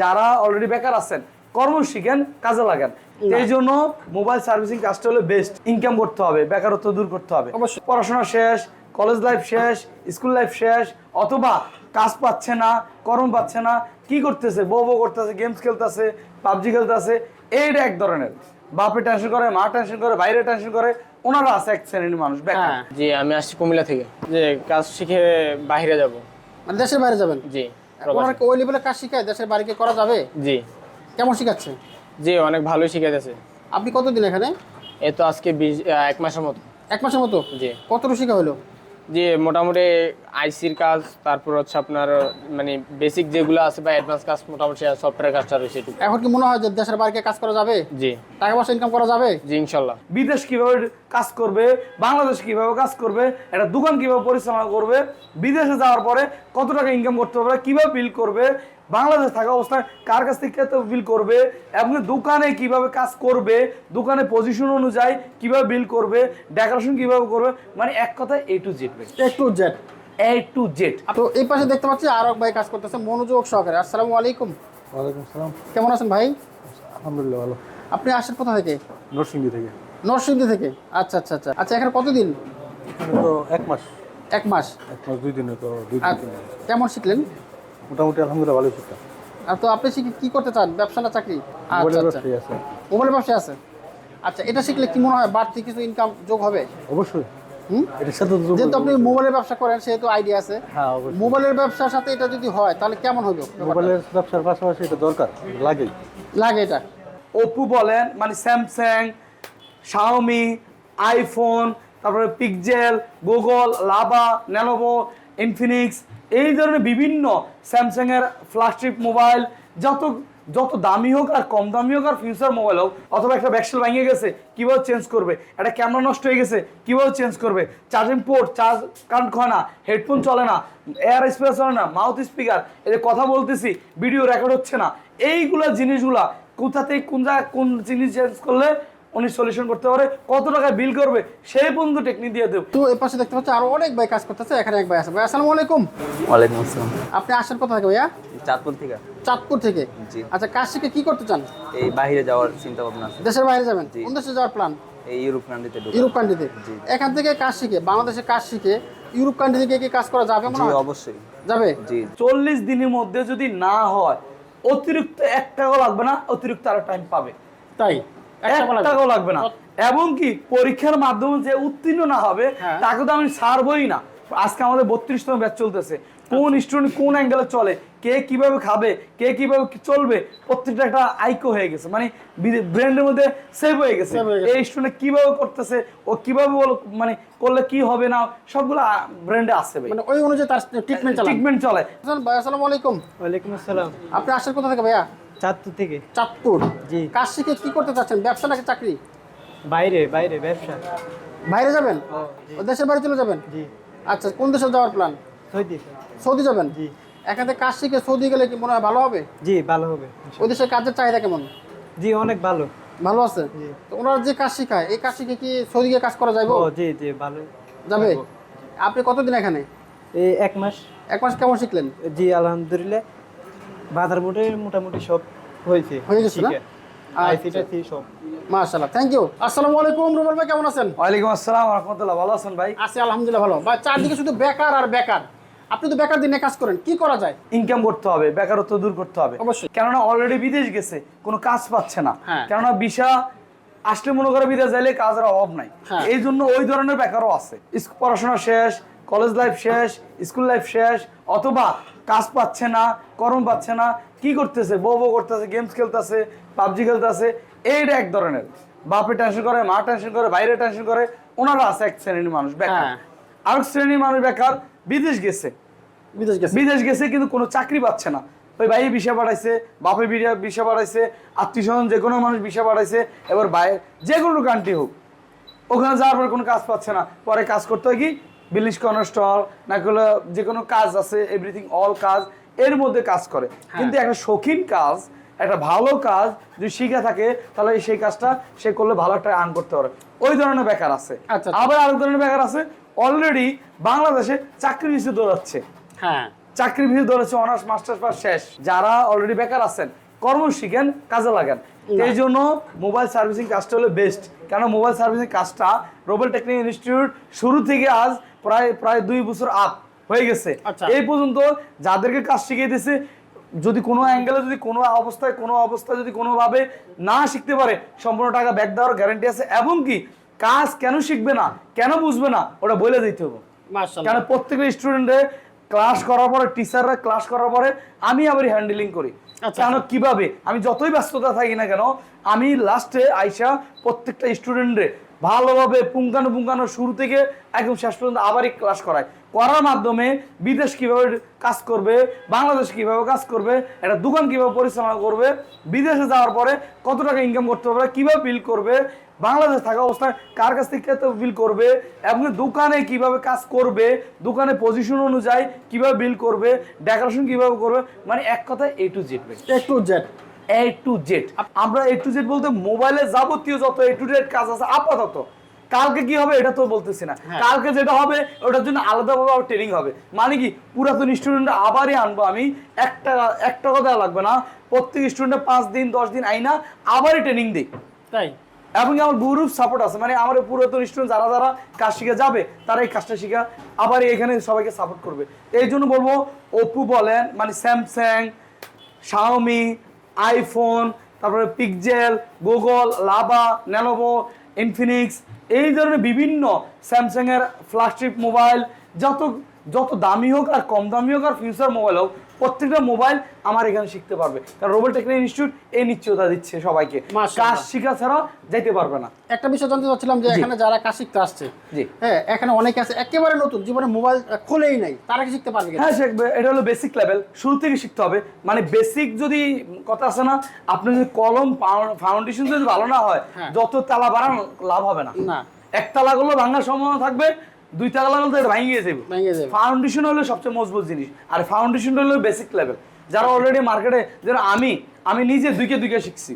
যারা অলরেডি বেকার আছেন কর্ম শিখেন কাজে লাগান। এই জন্য মোবাইল সার্ভিসিং কাজটা হলো বেস্ট ইনকাম করতে হবে বেকারত্ব দূর করতে হবে। পড়াশোনা শেষ কলেজ লাইফ শেষ স্কুল লাইফ শেষ অথবা কাজ পাচ্ছে না কর্ম পাচ্ছে না কি করতেছে বউ বউ করতেছে গেমস খেলতেছে পাবজি খেলতেছে এইটা এক ধরনের। বাপে টেনশন করে মা টেনশন করে বাইরে টেনশন করে ওনারা আছে এক শ্রেণির মানুষ বেকার। হ্যাঁ জি আমি আসছি কুমিল্লা থেকে। যে কাজ শিখে বাইরে যাব। মানে দেশের বাইরে যাবেন? জি। ওই লেভেলে কাজ শিখায়? দেশের বাড়িকে করা যাবে? জি। কেমন শিখাচ্ছে? জি অনেক ভালোই শিখাইতেছে। আপনি কতদিন এখানে? এ তো আজকে বিশ এক মাসের মতো। এক মাসের মতো? জি। কতটুকু শিখা হলো? জি মোটামুটি আইসির কাজ তারপর হচ্ছে আপনার মানে বেসিক যেগুলো আছে বা অ্যাডভান্স কাজ মোটামুটি সফটওয়্যার কাজটা রয়েছে এটুকু। এখন কি মনে হয় যে দেশের বাইরে কাজ করা যাবে? জি। টাকা পয়সা ইনকাম করা যাবে? জি ইনশাল্লাহ। বিদেশ কীভাবে কাজ করবে বাংলাদেশ কীভাবে কাজ করবে একটা দোকান কীভাবে পরিচালনা করবে বিদেশে যাওয়ার পরে কত টাকা ইনকাম করতে পারবে কীভাবে বিল করবে বাংলাদেশ থাকা অবস্থায় কার কাছ থেকে কত বিল করবে? এবং দোকানে কীভাবে কাজ করবে? দোকানে পজিশন অনুযায়ী কীভাবে বিল করবে? ডেকোরেশন কীভাবে করবে? মানে এক কথায় A to Z A to Z A to Z তো এই পাশে দেখতে পাচ্ছি আরক ভাই কাজ করতেছে মনোযোগ সহকারে। আসসালামু আলাইকুম। ওয়ালাইকুম সালাম কেমন আছেন ভাই? আলহামদুলিল্লাহ ভালো। আপনি আসেন কোথা থেকে? নরসিংদী থেকে। নরসিংদী থেকে? আচ্ছা আচ্ছা আচ্ছা। আচ্ছা এখানে কতদিন? তো এক মাস। এক মাস। এক মাস দুই দিনে তো দুই দিন। কেমন শিখলেন? মোটামুটি আলহামদুলিল্লাহ ভালোই শিখতাম আর তো আপনি শিখে কি করতে চান? ব্যবসা না চাকরি? আচ্ছা মোবাইলের আচ্ছা ব্যবসায়ী আছে। মোবাইলের ব্যবসা আছে? আচ্ছা এটা শিখলে কি মনে হয় বাড়তি কিছু ইনকাম যোগ হবে? অবশ্যই। যেহেতু আপনি মোবাইলের ব্যবসা করেন সেহেতু আইডিয়া আছে। হ্যাঁ মোবাইলের ব্যবসার সাথে এটা যদি হয় তাহলে কেমন হবে মোবাইলের ব্যবসার পাশাপাশি এটা দরকার লাগেই। লাগে এটা? ওপো বলেন মানে স্যামসাং শাওমি আইফোন তারপরে Pixel Google Lava Lenovo Infinix এই ধরনের বিভিন্ন স্যামসাংয়ের ফ্ল্যাগশিপ মোবাইল যত যত দামি হোক আর কম দামি হোক আর ফিউচার মোবাইল হোক, অথবা একটা ব্যাকসেল ভেঙে গেছে, কীভাবে চেঞ্জ করবে? একটা ক্যামেরা নষ্ট হয়ে গেছে, কীভাবে চেঞ্জ করবে? চার্জিং পোর্ট চার্জ কারেন্ট হয় না হেডফোন চলে না এয়ার স্পিকার চলে না মাউথ স্পিকার এদের কথা বলতেছি ভিডিও রেকর্ড হচ্ছে না। এইগুলো জিনিসগুলা কোথা থেকে, কোন জায়গায়, কোন জিনিস চেঞ্জ করলে উনি সলিউশন করতে পারে কত টাকা বিল করবে সেই পর্যন্ত টেকনিক দিয়ে দেব। তো এই পাশে দেখতে পাচ্ছি আরও অনেক ভাই কাজ করতেছে এখানে এক ভাই আছে। ভাই আসসালামু আলাইকুম। ওয়ালাইকুম আসসালাম। আপনি আসেন কোথা থেকে ভাইয়া? চাঁদপুর থেকে। চাঁদপুর থেকে? জি। আচ্ছা কাজ শিখে কি করতে চান? এই বাইরে যাওয়ার চিন্তা ভাবনা আছে। দেশের বাইরে যাবেন? কোন দেশে যাওয়ার প্ল্যান এই ইউরোপ কান্ট্রিতে ইউরোপ কান্ট্রিতে এখান থেকে কাজ শিখে বাংলাদেশে কাজ শিখে ইউরোপ কান্ট্রি থেকে কি কাজ করা যাবে মনে হয়? অবশ্যই। যাবে? জি। চল্লিশ দিনের মধ্যে যদি না হয় অতিরিক্ত এক টাকাও লাগবে না অতিরিক্ত আরও টাইম পাবে। তাই? এক টাকাও লাগবে না। এবং কি পরীক্ষার মাধ্যমে যে উত্তীর্ণ না হবে হ্যাঁ। তাকে তো আমি ছাড়বই না। আজকে আমাদের বত্রিশতম ব্যাচ চলতেছে। কোন স্টুডেন্ট কোন অ্যাঙ্গেলে চলে কে কীভাবে খাবে কে কীভাবে চলবে প্রত্যেকটা একটা আইকো হয়ে গেছে। মানে ব্রেন্ডের মধ্যে সেভ হয়ে গেছে। এই স্টুডেন্ট কীভাবে করতেছে ও কীভাবে বল- মানে করলে কি হবে না সবগুলো ব্র্যান্ডে আছে মানে ওই অনুযায়ী তার ট্রিটমেন্ট চালান। ট্রিটমেন্ট চলে। আসসালামু আলাইকুম। ওয়ালাইকুম আসসালাম। আপনি আসেন কোথা থেকে ভাইয়া? চাঁদপুর থেকে। চাঁদপুর? জি। কাজ শিখে কি করতে চাচ্ছেন? ব্যবসা নাকি চাকরি? বাইরে বাইরে ব্যবসা। বাইরে যাবেন? ও দেশের বাইরে চলে যাবেন? জি। আচ্ছা কোন দেশে যাওয়ার প্ল্যান সৌদি। সৌদি যাবেন? জি। এখান কাজ শিখে সৌদি গেলে কি মনে হয় ভালো হবে? জি ভালো হবে ওই দেশের কাজের চাহিদা কেমন? জি অনেক ভালো। ভালো আছে? তো ওনারা যে কাজ শেখায় এই কাজ শিখে কি সৌদি গিয়ে কাজ করা যাবে ও জি জি ভালো। যাবে। আপনি কতদিন এখানে? এই এক মাস। এক মাস কেমন শিখলেন? জি আলহামদুলিল্লাহ। বাজার মোটে মোটামুটি সব হয়েছে। হয়ে গেছে না? শিখে। আইসি টাইসি সব। মাশাআল্লাহ থ্যাংক ইউ আসসালামু আলাইকুম রুবেল ভাই কেমন আছেন? ওয়ালাইকুম আসসালাম রহমতুল্লাহ ভালো আছেন ভাই? আছি আলহামদুলিল্লাহ ভালো। ভাই চারদিকে শুধু বেকার আর বেকার। আপনি তো বেকার দিনে কাজ করেন কি করা যায়? ইনকাম করতে হবে বেকারত্ব দূর করতে হবে। অবশ্যই। কেননা অলরেডি বিদেশ গেছে কোনো কাজ পাচ্ছে না। হ্যাঁ। কেননা ভিসা আসলে মনে করে বিদেশ যাইলে কাজের অভাব নাই। হ্যাঁ। এই জন্য ওই ধরনের বেকারও আছে। পড়াশোনা শেষ কলেজ লাইফ শেষ স্কুল লাইফ শেষ অথবা কাজ পাচ্ছে না কর্ম পাচ্ছে না কি করতেছে? বউ বউ করতেছে গেমস খেলতেছে পাবজি খেলতেছে এইটা এক ধরনের। বাপে টেনশন করে মা টেনশন করে বাইরে টেনশন করে ওনারা আছে এক শ্রেণির মানুষ বেকার। হ্যাঁ। আরেক শ্রেণির মানুষ বেকার বিদেশ গেছে। বিদেশ গেছে। বিদেশ গেছে কিন্তু কোনো চাকরি পাচ্ছে না। ওই ভাই বিষা পাঠাইছে বাপে বিষা পাঠাইছে আত্মীয় স্বজন যে কোনো মানুষ বিষা পাঠাইছে এবার বাইরে যে কোনো কান্ট্রি হোক ওখানে যাওয়ার পরে কোনো কাজ পাচ্ছে না পরে কাজ করতে হয় কি? বিলিশ কনস্টল না করলে যে কোনো কাজ আছে এভরিথিং অল কাজ এর মধ্যে কাজ করে। কিন্তু একটা শৌখিন কাজ একটা ভালো কাজ যদি শিখে থাকে তাহলে সেই কাজটা সে করলে ভালো একটা আর্ন করতে পারে। ওই ধরনের বেকার আছে। আচ্ছা। আবার আরেক ধরনের বেকার আছে অলরেডি বাংলাদেশে চাকরি নিচে দৌড়াচ্ছে। হ্যাঁ। চাকরি ভিড় ধরেছে অনার্স মাস্টার্স পাস শেষ। যারা অলরেডি বেকার আছেন কর্ম শিখেন কাজে লাগান। এই জন্য মোবাইল সার্ভিসিং কাজটা হলো বেস্ট কেন মোবাইল সার্ভিসিং কাজটা? রোবেল টেকনিক ইনস্টিটিউট শুরু থেকে আজ প্রায় প্রায় দুই বছর আপ হয়ে গেছে। আচ্ছা। এই পর্যন্ত যাদেরকে কাজ শিখিয়ে দিয়েছে যদি কোনো অ্যাঙ্গেলে যদি কোনো অবস্থায় কোনো অবস্থায় যদি কোনোভাবে না শিখতে পারে সম্পূর্ণ টাকা ব্যাক দেওয়ার গ্যারান্টি আছে। এবং কি কাজ কেন শিখবে না কেন বুঝবে না ওটা বলে দিতে হবে। কারণ প্রত্যেকটা স্টুডেন্টে ক্লাস করার পরে টিচাররা ক্লাস করার পরে আমি আবার হ্যান্ডেলিং করি। আচ্ছা। কেন কীভাবে? আমি যতই ব্যস্ততা থাকি না কেন আমি লাস্টে আইসা প্রত্যেকটা স্টুডেন্টে ভালোভাবে পুঙ্খানো পুঙ্খানো শুরু থেকে একদম শেষ পর্যন্ত আবারই ক্লাস করায়। করার মাধ্যমে বিদেশ কীভাবে কাজ করবে, বাংলাদেশ কীভাবে কাজ করবে, একটা দোকান কীভাবে পরিচালনা করবে, বিদেশে যাওয়ার পরে কত টাকা ইনকাম করতে পারবে কীভাবে বিল করবে, বাংলাদেশ থাকা অবস্থায় কার কাছ থেকে কত বিল করবে, এবং দোকানে কীভাবে কাজ করবে দোকানে পজিশন অনুযায়ী কীভাবে বিল করবে ডেকোরেশন কীভাবে করবে মানে এক কথায় A to Z A to Z A to Z আমরা এ টু জেড বলতে মোবাইলে যাবতীয় যত এ টু জেড কাজ আছে আপাতত। কালকে কি হবে এটা তো বলতেছি না। কালকে যেটা হবে ওটার জন্য আলাদাভাবে আবার ট্রেনিং হবে। মানে কি পুরাতন স্টুডেন্ট আবারই আনব আমি। একটা একটা কথা লাগবে না। প্রত্যেক স্টুডেন্টে পাঁচ দিন দশ দিন আইনা আবারই ট্রেনিং দিই। তাই? এবং আমার গ্রুপ সাপোর্ট আছে। মানে আমার পুরাতন স্টুডেন্ট যারা যারা কাজ শিখে যাবে তারা এই কাজটা শিখা আবার এখানে সবাইকে সাপোর্ট করবে। এই জন্য বলব ওপো বলেন মানে স্যামসাং শাওমি আইফোন তারপরে Pixel Google Lava Lenovo Infinix এই ধরনের বিভিন্ন স্যামসাংয়ের ফ্ল্যাগশিপ মোবাইল যত যত দামি হোক আর কম দামি হোক আর ফিউচার মোবাইল হোক প্রত্যেকটা মোবাইল আমার এখানে শিখতে পারবে। কারণ রোবট টেকনিক ইনস্টিটিউট এই নিশ্চয়তা দিচ্ছে সবাইকে। কাজ শিখা ছাড়া যাইতে পারবে না। একটা বিষয় জানতে চাচ্ছিলাম যে এখানে যারা কাজ শিখতে আসছে জি। হ্যাঁ এখানে অনেকে আছে একেবারে নতুন জীবনে মোবাইল খোলেই নাই তারা কি শিখতে পারবে? হ্যাঁ শিখবে। এটা হলো বেসিক লেভেল শুরু থেকে শিখতে হবে। মানে বেসিক যদি কথা আছে না আপনি যদি কলম ফাউন্ডেশন যদি ভালো না হয় হ্যাঁ। যত তালা বাড়ান লাভ হবে না। না। এক তালা গুলো ভাঙার সম্ভাবনা থাকবে দুই তালা লাগলে তো ভেঙে। ফাউন্ডেশন হলো সবচেয়ে মজবুত জিনিস। আর ফাউন্ডেশন হলো বেসিক লেভেল যারা অলরেডি মার্কেটে যারা আমি আমি নিজে দুইকে দুইকে শিখছি।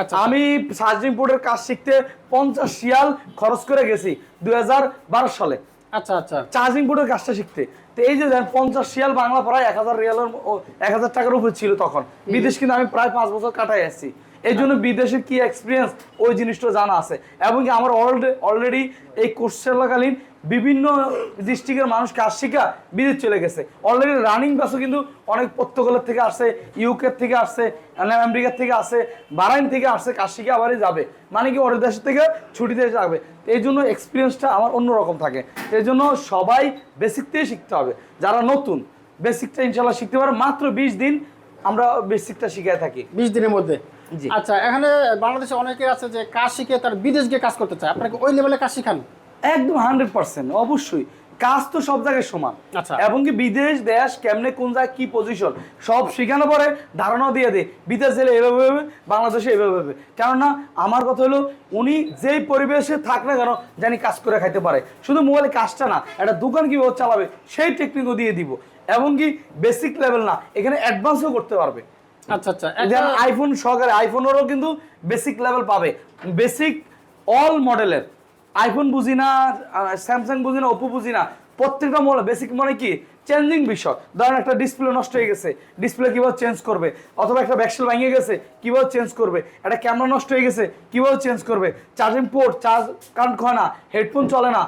আচ্ছা আমি সার্জিং বোর্ডের কাজ শিখতে পঞ্চাশ শিয়াল খরচ করে গেছি দুই হাজার বারো সালে। আচ্ছা আচ্ছা। চার্জিং বোর্ডের কাজটা শিখতে। তো এই যে পঞ্চাশ শিয়াল বাংলা প্রায় এক হাজার রিয়ালের এক হাজার টাকার উপর ছিল তখন। বিদেশ কিন্তু আমি প্রায় পাঁচ বছর কাটাই আসছি। এই জন্য বিদেশের কি এক্সপিরিয়েন্স ওই জিনিসটা জানা আছে। এবং কি আমার অলরেডি এই কোর্স চলাকালীন বিভিন্ন ডিস্ট্রিক্টের মানুষ কাজ শিখা বিদেশ চলে গেছে। অলরেডি রানিং বাসও কিন্তু অনেক পর্তুগালের থেকে আসছে ইউকে থেকে আসছে আমেরিকার থেকে আসছে বারাইন থেকে আসছে কাজ শিখে আবারই যাবে। মানে কি ওর দেশ থেকে ছুটিতে যাবে। এই জন্য এক্সপিরিয়েন্সটা আমার অন্যরকম থাকে। এই জন্য সবাই বেসিক থেকে শিখতে হবে। যারা নতুন বেসিকটা ইনশাল্লাহ শিখতে পারে। মাত্র বিশ দিন আমরা বেসিকটা শিখাই থাকি। বিশ দিনের মধ্যে। আচ্ছা এখানে বাংলাদেশে অনেকে আছে যে কাজ শিখে তার বিদেশ গিয়ে কাজ করতে চায়। আপনাকে ওই লেভেলে কাজ শিখান? একদম হান্ড্রেড পার্সেন্ট অবশ্যই। কাজ তো সব জায়গায় সমান। আচ্ছা। এবং কি বিদেশ দেশ কেমনে কোন জায়গায় কি পজিশন সব শেখানো পরে ধারণা দিয়ে দেয়। বিদেশ গেলে এভাবে হবে বাংলাদেশে এভাবে হবে। কেননা আমার কথা হলো উনি যেই পরিবেশে থাক না কেন জানি কাজ করে খাইতে পারে। শুধু মোবাইলে কাজটা না একটা দোকান কীভাবে চালাবে সেই টেকনিকও দিয়ে দিব। এবং কি বেসিক লেভেল না এখানে অ্যাডভান্সও করতে পারবে। আচ্ছা আচ্ছা। যেমন আইফোন সহকারে আইফোনেরও কিন্তু বেসিক লেভেল পাবে। বেসিক অল মডেলের আইফোন বুঝি না স্যামসাং বুঝি না ওপো বুঝি না। প্রত্যেকটা মডেল বেসিক মানে কি? চেঞ্জিং বিষয়। ধরেন একটা ডিসপ্লে নষ্ট হয়ে গেছে। ডিসপ্লে কীভাবে চেঞ্জ করবে? অথবা একটা ব্যাকসেল ভেঙে গেছে কীভাবে চেঞ্জ করবে? একটা ক্যামেরা নষ্ট হয়ে গেছে কীভাবে চেঞ্জ করবে? চার্জিং পোর্ট চার্জ কারেন্ট হয় না হেডফোন চলে না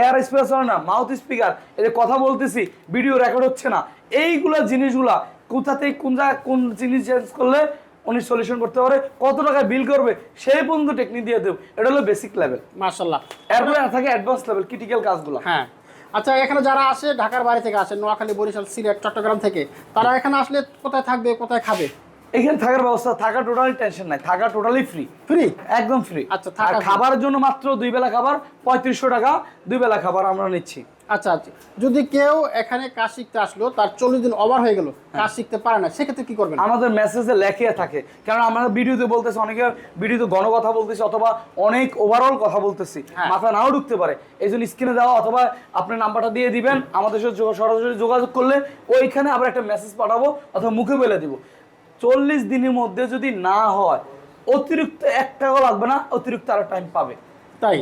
এয়ার স্পিকার চলে না মাউথ স্পিকার এই যে কথা বলতেছি ভিডিও রেকর্ড হচ্ছে না। এইগুলা জিনিসগুলা কোথাতে কোন জায়গায় কোন জিনিস চেঞ্জ করলে উনি সলিউশন করতে পারে কত টাকা বিল করবে সেই পর্যন্ত টেকনিক দিয়ে দেব। এটা হলো বেসিক লেভেল মাশাল্লাহ এরপরে থাকে অ্যাডভান্স লেভেল ক্রিটিক্যাল কাজগুলো। হ্যাঁ। আচ্ছা এখানে যারা আসে ঢাকার বাইরে থেকে আসে নোয়াখালী বরিশাল সিলেট চট্টগ্রাম থেকে তারা এখানে আসলে কোথায় থাকবে কোথায় খাবে? এখানে থাকার ব্যবস্থা থাকা টোটালি টেনশন নাই থাকা টোটালি ফ্রি ফ্রি একদম ফ্রি আচ্ছা, আর থাকা খাবারের জন্য মাত্র দুই বেলা খাবার পঁয়ত্রিশশো টাকা দুই বেলা খাবার আমরা নিচ্ছি। আচ্ছা আচ্ছা। যদি কেউ এখানে কাজ শিখতে আসলো তার চল্লিশ দিন ওভার হয়ে গেল কাজ শিখতে পারে না সেক্ষেত্রে কি করবেন? আমাদের মেসেজে লেখে থাকে। কারণ আমরা ভিডিওতে বলতেছি অনেকে ভিডিওতে গণ কথা বলতেছি অথবা অনেক ওভারঅল কথা বলতেছি। হ্যাঁ। মাথা নাও ঢুকতে পারে। এই জন্য স্ক্রিনে দেওয়া অথবা আপনার নাম্বারটা দিয়ে দিবেন আমাদের সাথে সরাসরি যোগাযোগ করলে ওইখানে আবার একটা মেসেজ পাঠাবো অথবা মুখে বলে দিব। চল্লিশ দিনের মধ্যে যদি না হয় অতিরিক্ত এক টাকাও লাগবে না অতিরিক্ত আরও টাইম পাবে। তাই?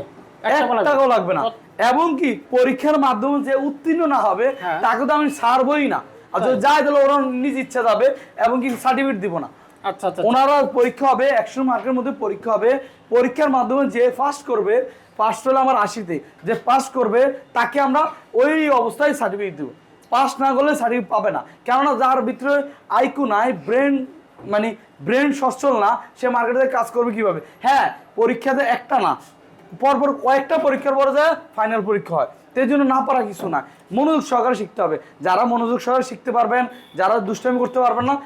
এক টাকাও লাগবে না? এবং কি পরীক্ষার মাধ্যমে যে উত্তীর্ণ না হবে হ্যাঁ। তাকে তো আমি ছাড়বই না। আর যদি যায় তাহলে ওরা নিজ ইচ্ছা যাবে এবং কি সার্টিফিকেট দিব না। আচ্ছা আচ্ছা। ওনারা পরীক্ষা হবে একশো মার্কের মধ্যে পরীক্ষা হবে। পরীক্ষার মাধ্যমে যে ফার্স্ট করবে ফার্স্ট হলে আমার আশিতে। যে পাস করবে তাকে আমরা ওই অবস্থায় সার্টিফিকেট দেবো। পাস না করলে সার্টিফিকেট পাবে না। কেননা যার ভিতরে আইকু নাই ব্রেন মানে ব্রেন সচ্ছল না, সে মার্কেটে কাজ করবে কীভাবে? হ্যাঁ পরীক্ষাতে একটা না। পরপর কয়েকটা পরীক্ষার পরে যায় ফাইনাল পরীক্ষা হয়। তো এই জন্য না পারা কিছু না। মনোযোগ সহকারে শিখতে হবে। যারা মনোযোগ সহকারে শিখতে পারবেন, যারা দুষ্টামি করতে পারবেন না,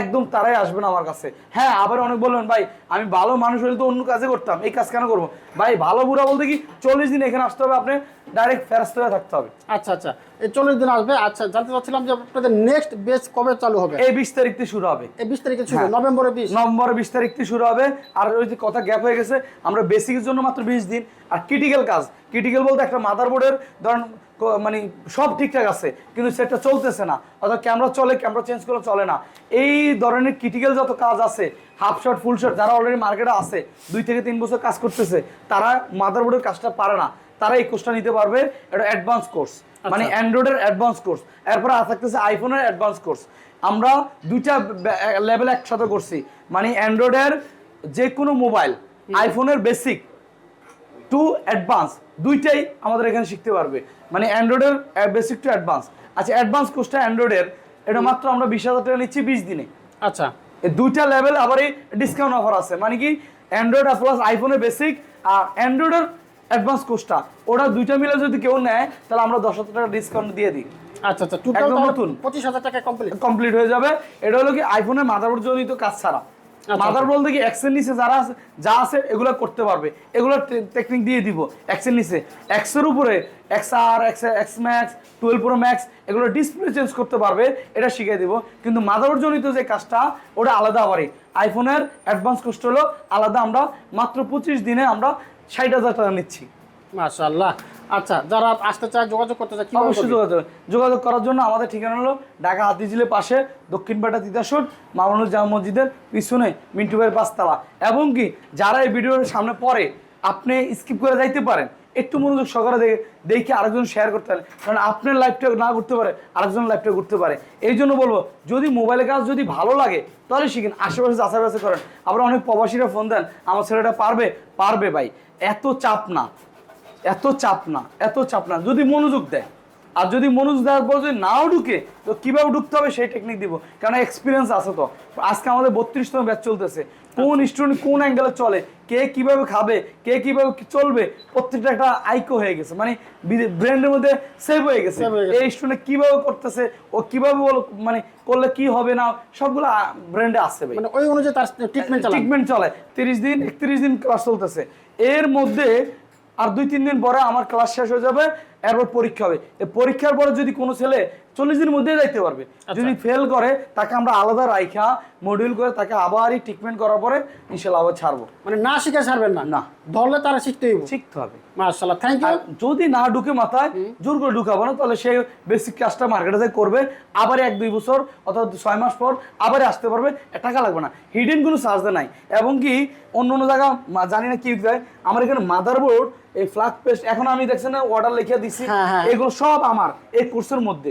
একদম তারাই আসবেন আমার কাছে। হ্যাঁ আবার অনেক বলবেন ভাই, আমি ভালো মানুষ হলে তো অন্য কাজে করতাম। এই কাজ কেন করব? ভাই, ভালো বুড়া বলতে কি, চল্লিশ দিন এখানে আসতে হবে আপনি ডাইরেক্ট ফেরাস্ত হয়ে থাকতে হবে। আচ্ছা আচ্ছা। এই চল্লিশ দিন আসবে। আচ্ছা জানতে চাচ্ছিলাম যে আপনাদের নেক্সট বেচ কবে চালু হবে? এই বিশ তারিখ থেকে শুরু হবে। এই বিশ তারিখে শুরু হ্যাঁ। নভেম্বরের বিশ। নভেম্বরের বিশ তারিখ থেকে শুরু হবে। আর ওই যে কথা গ্যাপ হয়ে গেছে আমরা বেসিকের জন্য মাত্র বিশ দিন। আর ক্রিটিক্যাল কাজ ক্রিটিক্যাল বলতে একটা মাদারবোর্ডের ধরেন মানে সব ঠিকঠাক আছে কিন্তু সেটা চলতেছে না। অর্থাৎ ক্যামেরা চলে ক্যামেরা চেঞ্জ করে চলে না। এই ধরনের ক্রিটিক্যাল যত কাজ আছে হাফ শট ফুল শট যারা অলরেডি মার্কেটে আছে দুই থেকে তিন বছর কাজ করতেছে তারা মাদারবোর্ডের কাজটা পারে না। তারা এই কোর্সটা নিতে পারবে। এটা অ্যাডভান্স কোর্স মানে অ্যান্ড্রয়েডের অ্যাডভান্স কোর্স এরপরে আর থাকতেছে আইফোনের অ্যাডভান্স কোর্স আমরা দুইটা লেভেল একসাথে করছি। মানে অ্যান্ড্রয়েডের যে কোনো মোবাইল আইফোনের বেসিক টু অ্যাডভান্স দুইটাই আমাদের এখানে শিখতে পারবে। মানে অ্যান্ড্রয়েডের বেসিক টু অ্যাডভান্স আচ্ছা অ্যাডভান্স কোর্সটা অ্যান্ড্রয়েডের এটা মাত্র আমরা বিশ হাজার টাকা নিচ্ছি বিশ দিনে। আচ্ছা। এই দুইটা লেভেল আবার এই ডিসকাউন্ট অফার আছে। মানে কি? অ্যান্ড্রয়েড আর প্লাস আইফোনের বেসিক আর অ্যান্ড্রয়েডের অ্যাডভান্স কোর্সটা ওরা দুইটা মিলে যদি কেউ নেয় তাহলে আমরা দশ হাজার টাকা ডিসকাউন্ট দিয়ে দিই। আচ্ছা আচ্ছা টোটাল নতুন। পঁচিশ হাজার টাকা কমপ্লিট কমপ্লিট হয়ে যাবে। এটা হলো কি আইফোনের মাদারবোর্ড জনিত কাজ ছাড়া। মাদার বলতে কি এক্সের নিচে যারা আছে যা আছে এগুলো করতে পারবে। এগুলো টেকনিক দিয়ে দিব এক্সের নিচে। এক্সের উপরে এক্স আর X X Max twelve Pro Max এগুলো ডিসপ্লে চেঞ্জ করতে পারবে এটা শিখিয়ে দিব। কিন্তু মাদারবোর্ড জনিত যে কাজটা ওটা আলাদা আবারই আইফোনের অ্যাডভান্স কোস্ট হলো আলাদা। আমরা মাত্র পঁচিশ দিনে আমরা ষাট হাজার টাকা নিচ্ছি। মাশাল্লাহ আচ্ছা যারা আসতে চায় যোগাযোগ করতে চায় অবশ্যই যোগাযোগ। যোগাযোগ করার জন্য আমাদের ঠিকানা হলো ঢাকা হাতিঝিলের পাশে দক্ষিণ পাটা তিতাসুর মামুনুল জামা মসজিদের পিছনে মিন্টু ভাইয়ের পাঁচতলা। এবং কি যারা এই ভিডিওর সামনে পরে আপনি স্কিপ করে যাইতে পারেন। একটু মনোযোগ সহকারে দেখে দেখে আরেকজন শেয়ার করতে পারেন কারণ আপনার লাইফটা না করতে পারে, আরেকজন লাইফটা করতে পারে। এই জন্য বলব, যদি মোবাইলের কাজ যদি ভালো লাগে, তাহলে শিখেন, আশেপাশে আশেপাশে করেন। আবার অনেক প্রবাসীরা ফোন দেন, আমার ছেলেটা পারবে? পারবে ভাই। এত চাপ না, এত চাপ না, এত চাপ না। যদি মনোযোগ দেয় আর যদি মনোযোগ দেওয়ার পর যদি নাও ঢুকে তো কীভাবে ঢুকতে হবে সেই টেকনিক দিব। কারণ এক্সপিরিয়েন্স আছে তো। আজকে আমাদের বত্রিশতম ব্যাচ চলতেছে। কোন স্টুডেন্ট কোন অ্যাঙ্গেলে চলে কে কীভাবে খাবে কে কীভাবে চলবে প্রত্যেকটা একটা আইকো হয়ে গেছে। মানে ব্র্যান্ডের মধ্যে সেভ হয়ে গেছে। এই স্টুডেন্ট কীভাবে করতেছে ও কীভাবে বল মানে করলে কি হবে না সবগুলো ব্র্যান্ডে আসছে মানে ওই অনুযায়ী তার ট্রিটমেন্ট ট্রিটমেন্ট চলে তিরিশ দিন একত্রিশ দিন ক্লাস চলতেছে। এর মধ্যে আর দুই তিন দিন পরে আমার ক্লাস শেষ হয়ে যাবে এরপর পরীক্ষা হবে। এই পরীক্ষার পরে যদি কোনো ছেলে চল্লিশ দিনের মধ্যেই যাইতে পারবে যদি ফেল করে তাকে আমরা আলাদা রাইখা মডিউল করে তাকে আবারই ট্রিটমেন্ট করার পরে ইনশাল্লাহ আবার ছাড়বো। মানে না শিখে ছাড়বেন না? না। ধরলে তারা শিখতেই শিখতে হবে। মাশাআল্লাহ থ্যাংক ইউ যদি না ঢুকে মাথায় জোর করে ঢুকাবো না তাহলে সে বেসিক কাজটা মার্কেটে করবে আবার এক দুই বছর অথবা ছয় মাস পর আবার আসতে পারবে টাকা লাগবে না। হিডেন কোনো চার্জ নাই। এবং কি অন্য অন্য জায়গা জানি না কি দেয় আমার এখানে মাদারবোর্ড এই ফ্লাগ পেস্ট এখন আমি দেখছেন অর্ডার লিখে দিছি। হ্যাঁ, হ্যাঁ। এগুলো সব আমার এই কোর্সের মধ্যে।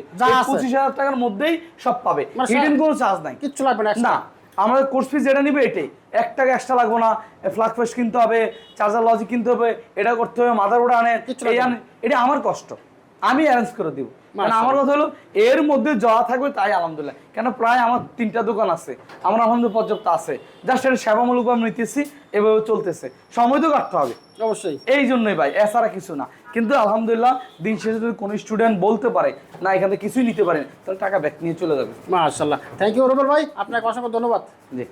পঁচিশ হাজার টাকার মধ্যেই সব পাবে। মানে হিডেন কোনো চার্জ নাই। কিচ্ছু লাগবে না না আমাদের কোর্স ফিস যেটা নিবে এটাই। এক টাকা এক্সট্রা লাগবে না। ফ্লাগ পেস্ট কিনতে হবে চার্জার লজিক কিনতে হবে এটা করতে হবে মাদার বোর্ড আনে এই আনে এটা আমার কষ্ট। আমি অ্যারেঞ্জ করে দিব। মাশাআল্লাহ। আমার কথা হলো এর মধ্যে যা থাকবে তাই আলহামদুলিল্লাহ। কেন প্রায় আমার তিনটা দোকান আছে আমার আলহামদুলিল্লাহ পর্যাপ্ত আছে। জাস্ট এটা সেবামূলক আমি নিতেছি এভাবে চলতেছে। সময় তো কাটতে হবে। অবশ্যই। এই জন্যই ভাই এছাড়া কিছু না। কিন্তু আলহামদুলিল্লাহ দিন শেষে যদি কোনো স্টুডেন্ট বলতে পারে না এখান থেকে কিছুই নিতে পারেন তাহলে টাকা ব্যাক নিয়ে চলে যাবে। মাশাআল্লাহ। থ্যাংক ইউ রুবেল ভাই। আপনাকে অসংখ্য ধন্যবাদ। জি।